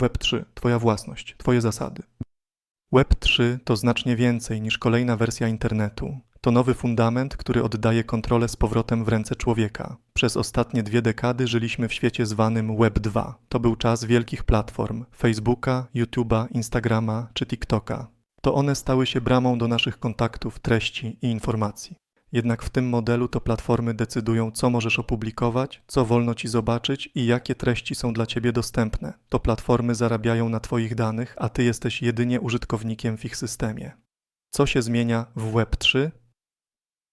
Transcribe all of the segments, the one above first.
Web3 Twoja własność, Twoje zasady. Web3 to znacznie więcej niż kolejna wersja internetu. To nowy fundament, który oddaje kontrolę z powrotem w ręce człowieka. Przez ostatnie dwie dekady żyliśmy w świecie zwanym Web2. To był czas wielkich platform Facebooka, YouTube'a, Instagrama czy TikToka. To one stały się bramą do naszych kontaktów, treści i informacji. Jednak w tym modelu to platformy decydują, co możesz opublikować, co wolno ci zobaczyć i jakie treści są dla ciebie dostępne. To platformy zarabiają na twoich danych, a ty jesteś jedynie użytkownikiem w ich systemie. Co się zmienia w Web3?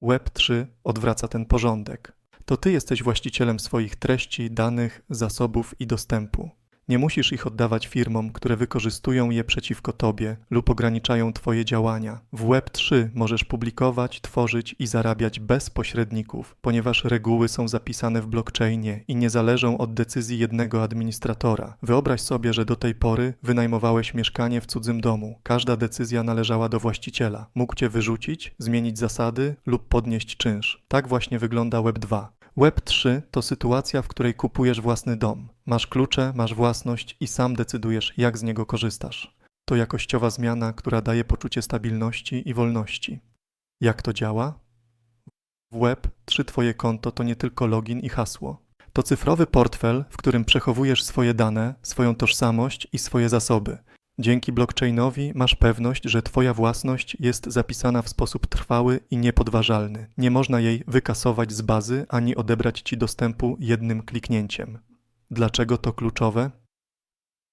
Web3 odwraca ten porządek. To ty jesteś właścicielem swoich treści, danych, zasobów i dostępu. Nie musisz ich oddawać firmom, które wykorzystują je przeciwko tobie lub ograniczają twoje działania. W Web3 możesz publikować, tworzyć i zarabiać bez pośredników, ponieważ reguły są zapisane w blockchainie i nie zależą od decyzji jednego administratora. Wyobraź sobie, że do tej pory wynajmowałeś mieszkanie w cudzym domu. Każda decyzja należała do właściciela. Mógł cię wyrzucić, zmienić zasady lub podnieść czynsz. Tak właśnie wygląda Web2. Web3 to sytuacja, w której kupujesz własny dom. Masz klucze, masz własność i sam decydujesz, jak z niego korzystasz. To jakościowa zmiana, która daje poczucie stabilności i wolności. Jak to działa? W Web3 Twoje konto to nie tylko login i hasło. To cyfrowy portfel, w którym przechowujesz swoje dane, swoją tożsamość i swoje zasoby. Dzięki blockchainowi masz pewność, że Twoja własność jest zapisana w sposób trwały i niepodważalny. Nie można jej wykasować z bazy ani odebrać Ci dostępu jednym kliknięciem. Dlaczego to kluczowe?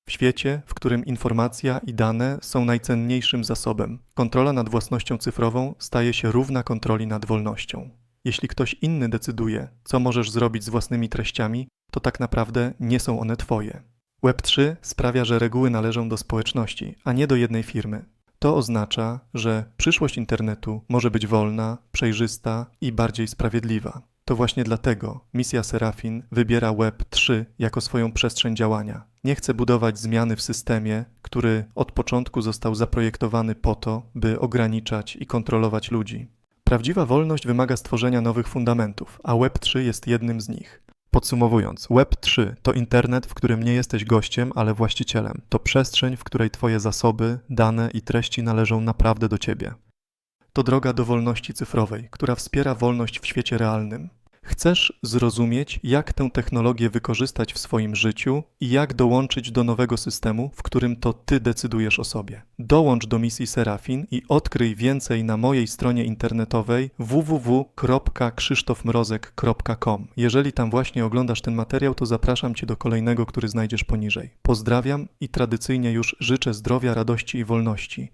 W świecie, w którym informacja i dane są najcenniejszym zasobem, kontrola nad własnością cyfrową staje się równa kontroli nad wolnością. Jeśli ktoś inny decyduje, co możesz zrobić z własnymi treściami, to tak naprawdę nie są one Twoje. Web3 sprawia, że reguły należą do społeczności, a nie do jednej firmy. To oznacza, że przyszłość internetu może być wolna, przejrzysta i bardziej sprawiedliwa. To właśnie dlatego misja Serafin wybiera Web3 jako swoją przestrzeń działania. Nie chce budować zmiany w systemie, który od początku został zaprojektowany po to, by ograniczać i kontrolować ludzi. Prawdziwa wolność wymaga stworzenia nowych fundamentów, a Web3 jest jednym z nich. Podsumowując, Web3 to internet, w którym nie jesteś gościem, ale właścicielem. To przestrzeń, w której Twoje zasoby, dane i treści należą naprawdę do Ciebie. To droga do wolności cyfrowej, która wspiera wolność w świecie realnym. Chcesz zrozumieć, jak tę technologię wykorzystać w swoim życiu i jak dołączyć do nowego systemu, w którym to Ty decydujesz o sobie. Dołącz do misji Serafin i odkryj więcej na mojej stronie internetowej www.krzysztofmrozek.com. Jeżeli tam właśnie oglądasz ten materiał, to zapraszam Cię do kolejnego, który znajdziesz poniżej. Pozdrawiam i tradycyjnie już życzę zdrowia, radości i wolności.